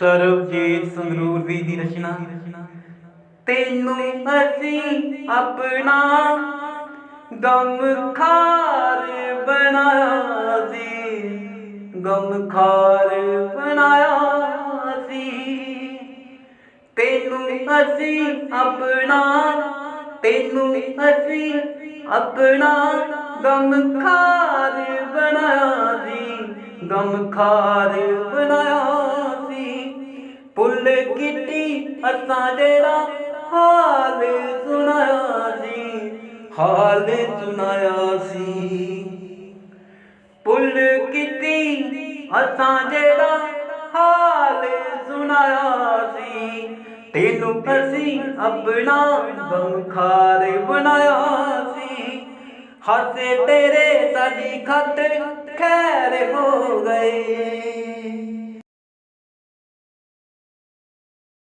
ਸਰਬਜੀਤ ਸੰਗਰੂਰ ਵੀ ਦੀ ਰਚਨਾ। ਤੈਨੂੰ ਅਸੀਂ ਆਪਣਾ ਗਮ ਖਾਰ ਬਣਾਇਆ ਸੀ। ਗਮ ਖਾਰ ਬਣਾਇਆ ਸੀ। ਤੈਨੂੰ ਅਸੀਂ ਆਪਣਾ, ਤੈਨੂੰ ਅਸੀਂ ਆਪਣਾ ਗਮ ਖਾਰ ਬਣਾਇਆ ਸੀ। ਗਮ ਖਾਰ ਬਣਾਇਆ ਪੁੱਲ ਕੀਤੀ ਅਸਾਂ ਜਿਹੜਾ ਹਾਲ ਸੁਣਾਇਆ ਸੀ, ਹਾਲ ਸੁਣਾਇਆ ਸੀ। ਪੁੱਲ ਕੀਤੀ ਅਸਾਂ ਜਿਹੜਾ ਹਾਲ ਸੁਣਾਇਆ ਸੀ, ਤੈਨੂੰ ਅਸੀਂ ਆਪਣਾ ਗਮਖਾਰ ਬਣਾਇਆ ਸੀ। ਹੱਸੇ ਤੇਰੇ ਸਾਡੀ ਖਾਤਰ ਖੈਰ ਹੋ ਗਏ।